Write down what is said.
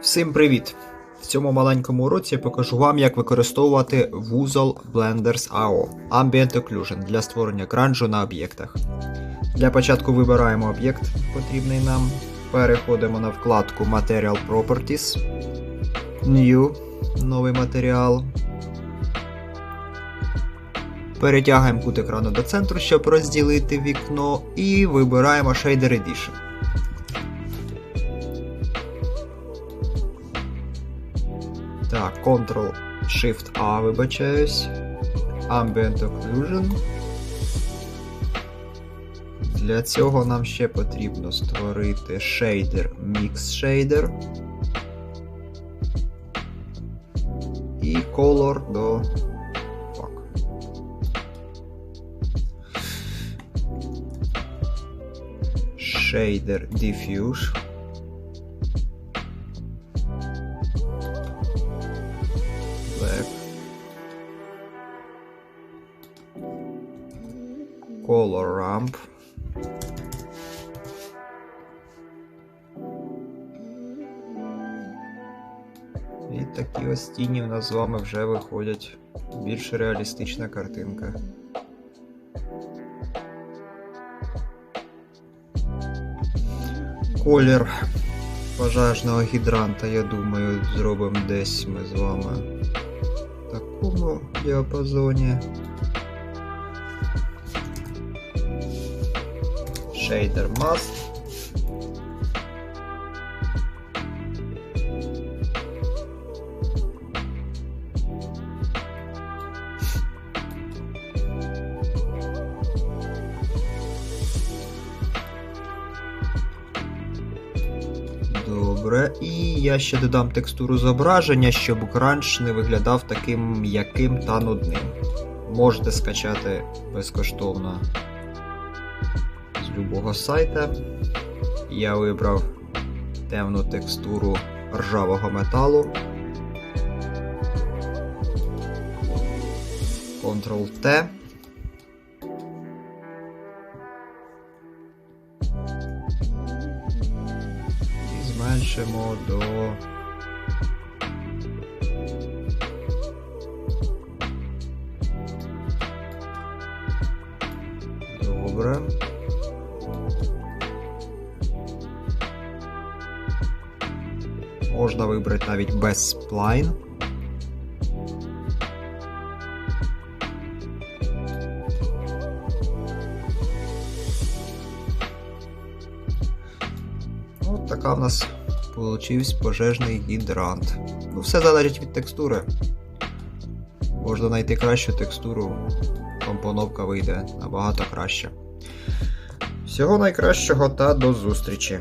Всім привіт! В цьому маленькому уроці я покажу вам, як використовувати вузол Blenders AO Ambient Occlusion для створення кранжу на об'єктах. Для початку вибираємо об'єкт, потрібний нам. Переходимо на вкладку Material Properties. New. Новий матеріал. Перетягаємо кут екрану до центру, щоб розділити вікно, і вибираємо Shader Edition. Так, Ctrl-Shift-A, вибачаюсь. Ambient Occlusion. Для цього нам ще потрібно створити шейдер Mix Shader. І color до. Fuck. Shader Diffuse. Color ramp. І такі ось тіні в нас з вами вже виходять. Більш реалістична картинка. Колір пожежного гідранта, я думаю, зробимо десь ми з вами в такому діапазоні. Shader Mask. Добре, і я ще додам текстуру зображення, щоб кранч не виглядав таким м'яким та нудним. Можете скачати безкоштовно любого сайта. Я вибрав темну текстуру ржавого металу. Ctrl-T. І зменшимо до. Добре. Можна вибрати навіть без сплайн. От така в нас получився пожежний гідрант. Ну, все залежить від текстури. Можна знайти кращу текстуру, компоновка вийде набагато краще. Всього найкращого та до зустрічі!